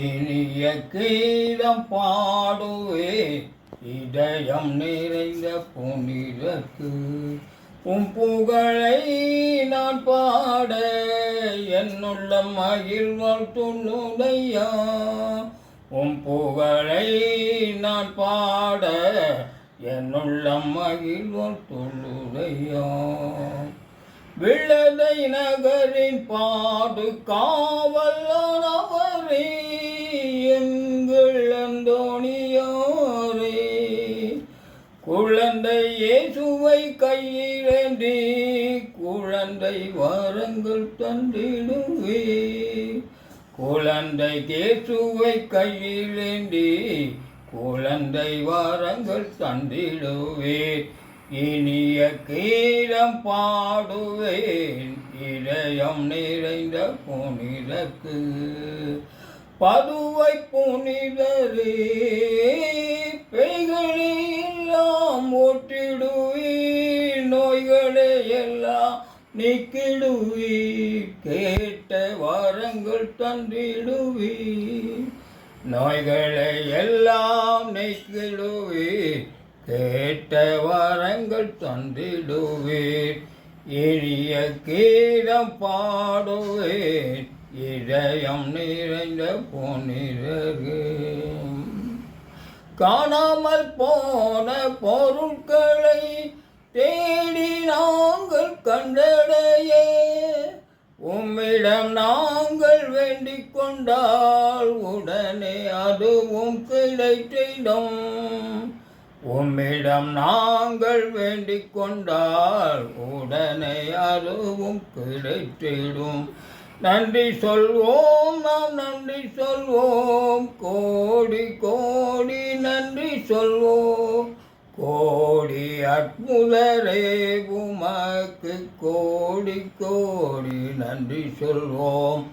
இனிய கீதம் பாடுவே இதயம் நிறைந்த புனிதக்கு உம் புகழை நான் பாட என்னுள்ள மகிழ்வால் துண்ணுடையா உம் புகழை நான் பாட என்னுள்ள மகிழ்வால் துள்ளுடையா விழதை நகரின் பாடு காவலான எங்கள் அந்தோணியாரே குழந்தை இயேசுவை கையிலேந்தி குழந்தை வாரங்கள் தந்திடுவே. குழந்தை இயேசுவை கையிலேந்தி குழந்தை வாரங்கள் தந்திடுவே. இனிய கீழம் பாடுவேன் இதயம் நிறைந்த புனிதக்கு பதுவை புனிதரே பெய்களை எல்லாம் ஓட்டிடுவீர் நோய்களை எல்லாம் நீக்கிடுவீர் கேட்ட வாரங்கள் தந்திடுவீர் நோய்களை எல்லாம் நீக்கிடுவீர் கேட்ட வாரங்கள் தந்திடுவீர் எளிய கீதம் பாடுவேன் இதயம் நிறைந்த பொன்னிறகு. காணாமல் போன பொருட்களை தேடி நாங்கள் கண்டடைய. உம்மிடம் நாங்கள் வேண்டிக் கொண்டால் உடனே அதுவும் கிடைத்திடும் உம்மிடம் நாங்கள் வேண்டிக் கொண்டால் உடனே அதுவும் கிடைத்திடும் நன்றி சொல்வோம் நாம் நன்றி சொல்வோம். கோடி கோடி நன்றி சொல்வோம். கோடி அற்புதரே உமக்கு கோடி கோடி நன்றி சொல்வோம்.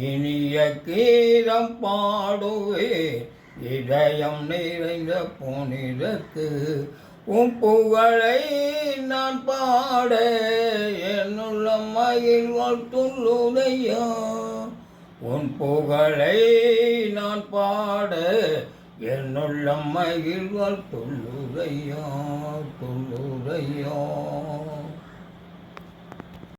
இனிய கீரம் பாடுவே இதயம் நிறைந்த புனிதத்து. உம் புகழை நான் பாட என்னுள்ள மகிழ்வால் துள்ளுதையா உன் புகழை நான் பாட என்னுள்ள மகிழ்வால் துள்ளுதையா துள்ளுதையா